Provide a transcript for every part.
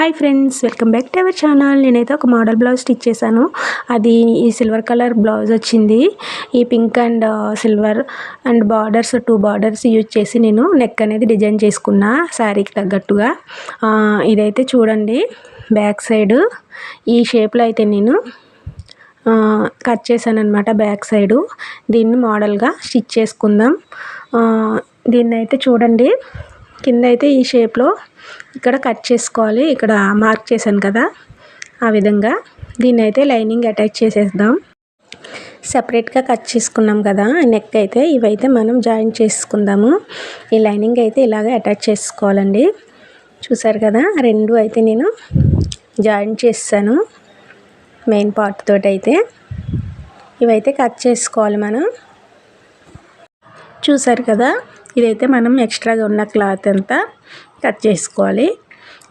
Hi friends welcome back to our channel. నేనైతే ఒక model blouse stitch చేశాను. అది ఈ సిల్వర్ కలర్ బ్లౌజ్ వచ్చింది. ఈ pink and silver and borders two borders use చేసి నేను నెక్ అనేది డిజైన్ చేసుకున్నా శారీకి తగ్గట్టుగా. ఇదైతే చూడండి బ్యాక్ సైడ్. ఈ షేప్లో అయితే నేను కట్ చేశాను అనమాట బ్యాక్ సైడు. దీన్ని మోడల్గా స్టిచ్ చేసుకుందాం. దీన్ని అయితే చూడండి. కింద అయితే ఈ షేప్లో ఇక్కడ కట్ చేసుకోవాలి. ఇక్కడ మార్క్ చేశాను కదా ఆ విధంగా. దీన్ని అయితే లైనింగ్ అటాచ్ చేసేద్దాం. సపరేట్గా కట్ చేసుకున్నాం కదా నెక్ అయితే ఇవైతే మనం జాయిన్ చేసుకుందాము. ఈ లైనింగ్ అయితే ఇలాగే అటాచ్ చేసుకోవాలండి. చూసారు కదా రెండు అయితే నేను జాయిన్ చేస్తాను మెయిన్ పార్ట్ తోటి అయితే ఇవైతే కట్ చేసుకోవాలి మనం. చూసారు కదా ఇదైతే మనం ఎక్స్ట్రాగా ఉన్న క్లాత్ అంతా కట్ చేసుకోవాలి.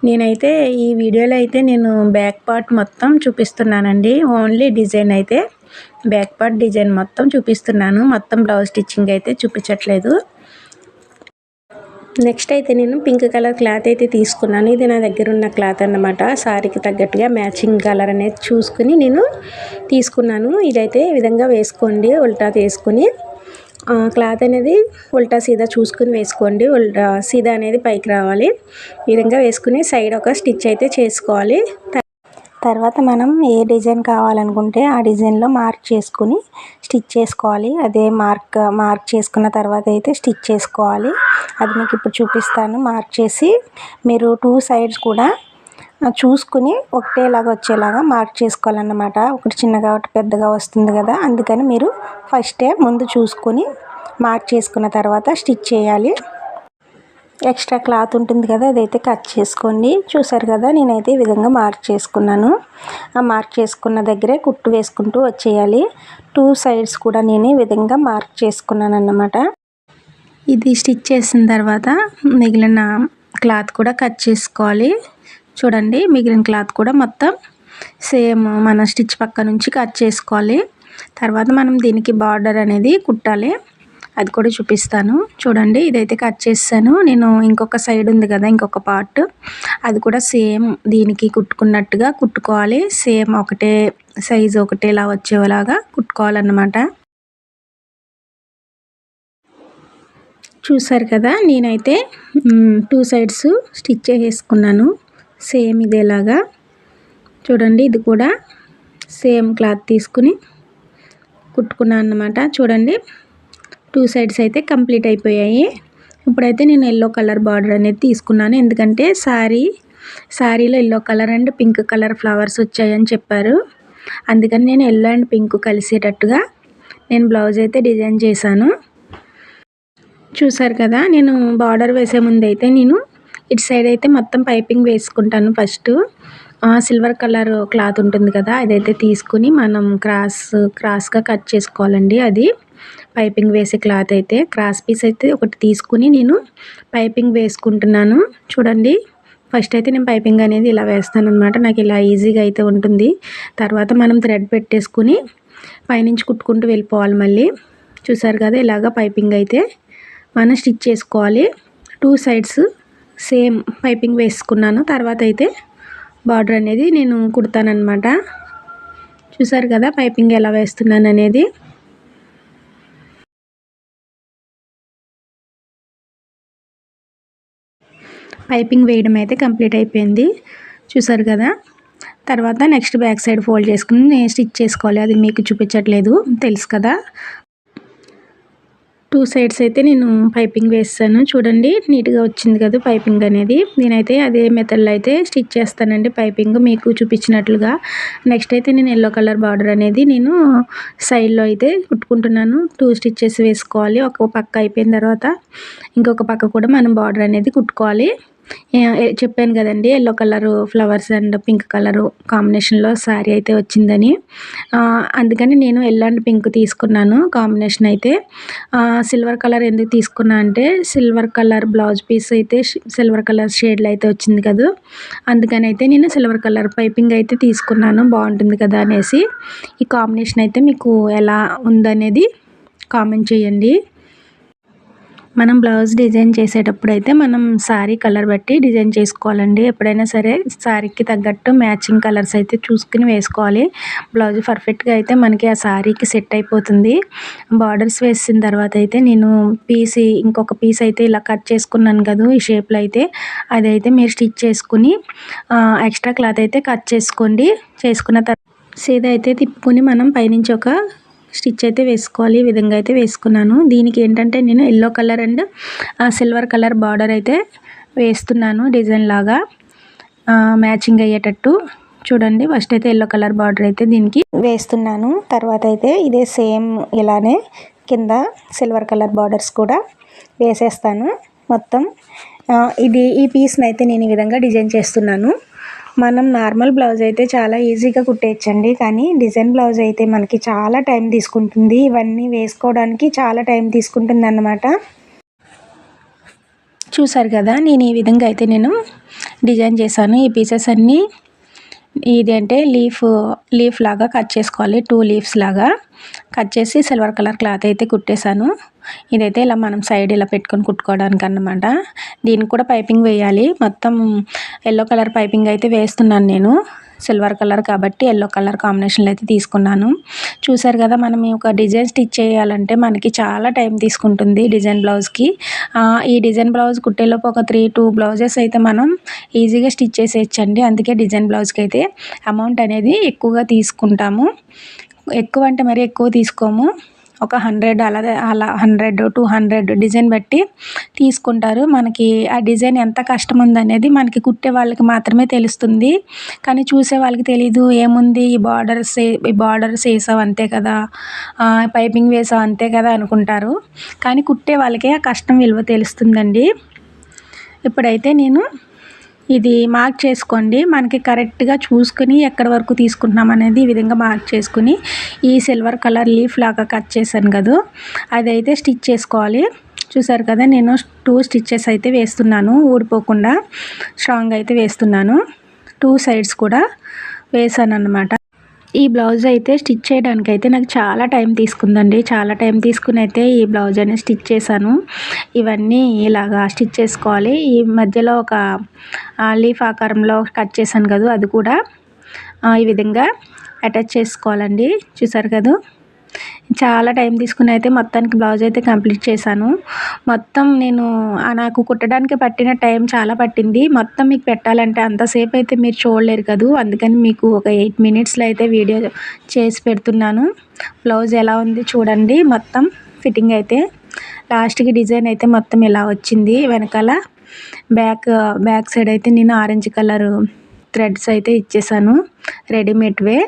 నేనైతే ఈ వీడియోలో అయితే నేను బ్యాక్ పార్ట్ మొత్తం చూపిస్తున్నానండి. ఓన్లీ డిజైన్ అయితే బ్యాక్ పార్ట్ డిజైన్ మొత్తం చూపిస్తున్నాను. మొత్తం బ్లౌజ్ స్టిచ్చింగ్ అయితే చూపించట్లేదు. నెక్స్ట్ అయితే నేను పింక్ కలర్ క్లాత్ అయితే తీసుకున్నాను. ఇది నా దగ్గర ఉన్న క్లాత్ అన్నమాట. సారీకి తగ్గట్టుగా మ్యాచింగ్ కలర్ అనేది చూసుకుని నేను తీసుకున్నాను. ఇదైతే ఈ విధంగా వేసుకోండి. ఉల్టా తీసుకుని క్లాత్ అనేది ఉల్టా సీదా చూసుకుని వేసుకోండి. ఉల్టా సీదా అనేది పైకి రావాలి. ఈ విధంగా వేసుకుని సైడ్ ఒక స్టిచ్ అయితే చేసుకోవాలి. తర్వాత మనం ఏ డిజైన్ కావాలనుకుంటే ఆ డిజైన్లో మార్క్ చేసుకుని స్టిచ్ చేసుకోవాలి. అదే మార్క్ మార్క్ చేసుకున్న తర్వాత అయితే స్టిచ్ చేసుకోవాలి. అది మీకు ఇప్పుడు చూపిస్తాను. మార్క్ చేసి మీరు టూ సైడ్స్ కూడా చూసుకుని ఒకటేలాగా వచ్చేలాగా మార్క్ చేసుకోవాలన్నమాట. ఒకటి చిన్నగా ఒకటి పెద్దగా వస్తుంది కదా. అందుకని మీరు ఫస్టే ముందు చూసుకొని మార్క్ చేసుకున్న తర్వాత స్టిచ్ చేయాలి. ఎక్స్ట్రా క్లాత్ ఉంటుంది కదా అదైతే కట్ చేసుకోండి. చూసారు కదా నేనైతే ఈ విధంగా మార్క్ చేసుకున్నాను. ఆ మార్క్ చేసుకున్న దగ్గరే కుట్టు వేసుకుంటూ వచ్చేయాలి. టూ సైడ్స్ కూడా నేను ఈ విధంగా మార్క్ చేసుకున్నాను అన్నమాట ఇది స్టిచ్ చేసిన తర్వాత మిగిలిన క్లాత్ కూడా కట్ చేసుకోవాలి. చూడండి మిగిలిన క్లాత్ కూడా మొత్తం సేమ్ మన స్టిచ్ పక్క నుంచి కట్ చేసుకోవాలి. తర్వాత మనం దీనికి బార్డర్ అనేది కుట్టాలి. అది కూడా చూపిస్తాను. చూడండి ఇదైతే కట్ చేస్తాను నేను ఇంకొక సైడ్ ఉంది కదా ఇంకొక పార్ట్. అది కూడా సేమ్ దీనికి కుట్టుకున్నట్టుగా కుట్టుకోవాలి. సేమ్ ఒకటే సైజు ఒకటేలా వచ్చేలాగా కుట్టుకోవాలన్నమాట. చూసారు కదా నేనైతే టూ సైడ్స్ స్టిచ్ చేసేసుకున్నాను. సేమ్ ఇదేలాగా. చూడండి ఇది కూడా సేమ్ క్లాత్ తీసుకుని కుట్టుకున్నాను అన్నమాట. చూడండి టూ సైడ్స్ అయితే కంప్లీట్ అయిపోయాయి. ఇప్పుడైతే నేను ఎల్లో కలర్ బార్డర్ అనేది తీసుకున్నాను. ఎందుకంటే శారీ శారీలో yellow colour and pink colour flowers వచ్చాయని చెప్పారు. అందుకని నేను ఎల్లో అండ్ పింక్ కలిసేటట్టుగా నేను బ్లౌజ్ అయితే డిజైన్ చేశాను. చూసారు కదా నేను బార్డర్ వేసే ముందు అయితే నేను ఇటు సైడ్ అయితే మొత్తం పైపింగ్ వేసుకుంటాను ఫస్ట్. సిల్వర్ కలర్ క్లాత్ ఉంటుంది కదా అదైతే తీసుకుని మనం క్రాస్ క్రాస్గా కట్ చేసుకోవాలండి అది. పైపింగ్ వేసే క్లాత్ అయితే క్రాస్ పీస్ అయితే ఒకటి తీసుకుని నేను పైపింగ్ వేసుకుంటున్నాను. చూడండి ఫస్ట్ అయితే నేను పైపింగ్ అనేది ఇలా వేస్తాను అనమాట నాకు ఇలా ఈజీగా అయితే ఉంటుంది. తర్వాత మనం థ్రెడ్ పెట్టేసుకుని పైనుంచి కుట్టుకుంటూ వెళ్ళిపోవాలి మళ్ళీ. చూసారు కదా ఇలాగ పైపింగ్ అయితే మనం స్టిచ్ చేసుకోవాలి. టూ సైడ్స్ సేమ్ పైపింగ్ వేసుకున్నాను. తర్వాత అయితే బార్డర్ అనేది నేను కుడతానమాట చూసారు కదా పైపింగ్ ఎలా వేస్తున్నాను అనేది. పైపింగ్ వేయడం అయితే కంప్లీట్ అయిపోయింది. చూసారు కదా. తర్వాత నెక్స్ట్ బ్యాక్ సైడ్ ఫోల్డ్ చేసుకుని నేను స్టిచ్ చేసుకోవాలి. అది మీకు చూపించట్లేదు. తెలుసు కదా. టూ సైడ్స్ అయితే నేను పైపింగ్ వేస్తాను. చూడండి నీట్గా వచ్చింది కదా పైపింగ్ అనేది. నేనైతే అదే మెథడ్లో అయితే స్టిచ్ చేస్తానండి పైపింగ్ మీకు చూపించినట్లుగా. నెక్స్ట్ అయితే నేను ఎల్లో కలర్ బార్డర్ అనేది నేను సైడ్లో అయితే కుట్టుకుంటున్నాను. టూ స్టిచ్చెస్ వేసుకోవాలి. ఒక పక్క అయిపోయిన తర్వాత ఇంకొక పక్క కూడా మనం బార్డర్ అనేది కుట్టుకోవాలి. చెప్పాను కదండి yellow colour flowers and pink colour కాంబినేషన్లో శారీ అయితే వచ్చిందని. అందుకని నేను ఎల్లో అండ్ పింక్ తీసుకున్నాను కాంబినేషన్ అయితే. సిల్వర్ కలర్ ఎందుకు తీసుకున్నా అంటే సిల్వర్ కలర్ బ్లౌజ్ పీస్ అయితే సిల్వర్ కలర్ షేడ్లో అయితే వచ్చింది కదా. అందుకని అయితే నేను సిల్వర్ కలర్ పైపింగ్ అయితే తీసుకున్నాను బాగుంటుంది కదా అనేసి. ఈ కాంబినేషన్ అయితే మీకు ఎలా ఉందనేది కామెంట్ చేయండి. మనం బ్లౌజ్ డిజైన్ చేసేటప్పుడు అయితే మనం శారీ కలర్ బట్టి డిజైన్ చేసుకోవాలండి. ఎప్పుడైనా సరే శారీకి తగ్గట్టు మ్యాచింగ్ కలర్స్ అయితే చూసుకుని వేసుకోవాలి. బ్లౌజ్ పర్ఫెక్ట్గా అయితే మనకి ఆ శారీకి సెట్ అయిపోతుంది. బార్డర్స్ వేసిన తర్వాత అయితే నేను పీస్ ఇంకొక పీస్ అయితే ఇలా కట్ చేసుకున్నాను కదా ఈ షేప్లో అయితే. అదైతే మీరు స్టిచ్ చేసుకుని ఎక్స్ట్రా క్లాత్ అయితే కట్ చేసుకోండి. చేసుకున్న తర్వాత సీదా అయితే తిప్పుకొని మనం పైనుంచి ఒక స్టిచ్ అయితే వేసుకోవాలి ఈ విధంగా అయితే వేసుకున్నాను. దీనికి ఏంటంటే నేను yellow colour and silver colour border అయితే వేస్తున్నాను డిజైన్ లాగా. మ్యాచింగ్ అయ్యేటట్టు. చూడండి ఫస్ట్ అయితే ఎల్లో కలర్ బార్డర్ అయితే దీనికి వేస్తున్నాను. తర్వాత అయితే ఇదే సేమ్ ఇలానే కింద సిల్వర్ కలర్ బార్డర్స్ కూడా వేసేస్తాను. మొత్తం ఇది ఈ పీస్ని అయితే నేను ఈ విధంగా డిజైన్ చేస్తున్నాను. మనం నార్మల్ బ్లౌజ్ అయితే చాలా ఈజీగా కుట్టేయచ్చండి. కానీ డిజైన్ బ్లౌజ్ అయితే మనకి చాలా టైం తీసుకుంటుంది. ఇవన్నీ వేసుకోవడానికి చాలా టైం తీసుకుంటుంది అన్నమాట చూసారు కదా నేను ఈ విధంగా అయితే నేను డిజైన్ చేశాను. ఈ పీసెస్ అన్నీ ఇది అంటే లీఫ్ లీఫ్ లాగా కట్ చేసుకోవాలి. టూ లీవ్స్ లాగా. కట్ చేసి సిల్వర్ కలర్ క్లాత్ అయితే కుట్టేశాను. ఇదైతే ఇలా మనం సైడ్ ఇలా పెట్టుకొని కుట్టుకోవడానికి అన్నమాట. దీనికి కూడా పైపింగ్ వేయాలి. మొత్తం ఎల్లో కలర్ పైపింగ్ అయితే వేస్తున్నాను నేను. సిల్వర్ కలర్ కాబట్టి ఎల్లో కలర్ కాంబినేషన్లో అయితే తీసుకున్నాను. చూసారు కదా మనం ఒక డిజైన్ స్టిచ్ చేయాలంటే మనకి చాలా టైం తీసుకుంటుంది డిజైన్ బ్లౌజ్కి ఈ డిజైన్ బ్లౌజ్ కుట్టేలోపు ఒక త్రీ టూ బ్లౌజెస్ అయితే మనం ఈజీగా స్టిచ్ చేసేయచ్చండి. అందుకే డిజైన్ బ్లౌజ్కి అయితే అమౌంట్ అనేది ఎక్కువగా తీసుకుంటాము. ఎక్కువ అంటే మరి ఎక్కువ తీసుకోము. ఒక హండ్రెడ్ అలా అలా హండ్రెడ్ టూ హండ్రెడ్ డిజైన్ బట్టి తీసుకుంటారు. మనకి ఆ డిజైన్ ఎంత కష్టం ఉందనేది మనకి కుట్టే వాళ్ళకి మాత్రమే తెలుస్తుంది. కానీ చూసే వాళ్ళకి తెలీదు. ఏముంది? ఈ బార్డర్స్ ఈ బార్డర్స్ వేసావు అంతే కదా. పైపింగ్ వేసావు అంతే కదా అనుకుంటారు. కానీ కుట్టే వాళ్ళకే ఆ కష్టం విలువ తెలుస్తుందండి. ఇప్పుడైతే నేను ఇది మార్క్ చేసుకోండి. మనకి కరెక్ట్గా చూసుకుని ఎక్కడి వరకు తీసుకుంటున్నాం అనేది ఈ విధంగా మార్క్ చేసుకుని ఈ సిల్వర్ కలర్ లీఫ్ లాగా కట్ చేశాను కదా. అదైతే స్టిచ్ చేసుకోవాలి. చూసారు కదా నేను టూ స్టిచ్చెస్ అయితే వేస్తున్నాను. ఊడిపోకుండా స్ట్రాంగ్ అయితే వేస్తున్నాను. టూ సైడ్స్ కూడా వేసాను అనమాట ఈ బ్లౌజ్ అయితే స్టిచ్ చేయడానికి అయితే నాకు చాలా టైం తీసుకుందండి. చాలా టైం తీసుకుని అయితే ఈ బ్లౌజ్ అనేది స్టిచ్ చేశాను. ఇవన్నీ ఇలాగా స్టిచ్ చేసుకోవాలి. ఈ మధ్యలో ఒక లీఫ్ ఆకారంలో కట్ చేశాను కదా అది కూడా ఈ విధంగా అటాచ్ చేసుకోవాలండి. చూసారు కదా? చాలా టైం తీసుకుని అయితే మొత్తానికి బ్లౌజ్ అయితే కంప్లీట్ చేశాను. మొత్తం నేను నాకు కుట్టడానికి పట్టిన టైం చాలా పట్టింది. మొత్తం మీకు పెట్టాలంటే అంతసేపు అయితే మీరు చూడలేరు కదా. అందుకని మీకు ఒక ఎయిట్ మినిట్స్లో అయితే వీడియో చేసి పెడుతున్నాను. బ్లౌజ్ ఎలా ఉంది చూడండి. మొత్తం ఫిట్టింగ్ అయితే లాస్ట్కి డిజైన్ అయితే మొత్తం ఇలా వచ్చింది. వెనకాల బ్యాక్ బ్యాక్ సైడ్ అయితే నేను ఆరెంజ్ కలర్ థ్రెడ్స్ అయితే ఇచ్చేసాను. రెడీమేడ్వే.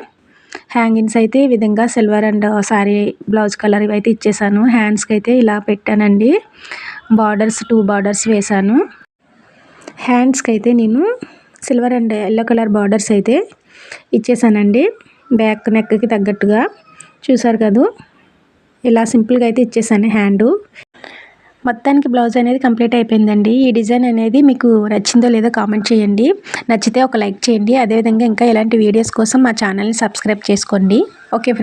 హ్యాంగింగ్స్ అయితే ఈ విధంగా silver and sari blouse colour ఇవి అయితే ఇచ్చేసాను. హ్యాండ్స్కి అయితే ఇలా పెట్టానండి. బార్డర్స్ టూ బార్డర్స్ వేసాను. హ్యాండ్స్కి అయితే నేను silver and yellow colour borders అయితే ఇచ్చేసానండి. బ్యాక్ నెక్కి తగ్గట్టుగా. చూసారు కదా? ఇలా సింపుల్గా అయితే ఇచ్చేసాను హ్యాండు. మొత్తానికి బ్లౌజ్ అనేది కంప్లీట్ అయిపోయిందండి. ఈ డిజైన్ అనేది మీకు నచ్చిందో లేదో కామెంట్ చేయండి. నచ్చితే ఒక లైక్ చేయండి. అదేవిధంగా ఇంకా ఇలాంటి వీడియోస్ కోసం మా ఛానల్ని సబ్స్క్రైబ్ చేసుకోండి. Okay friends.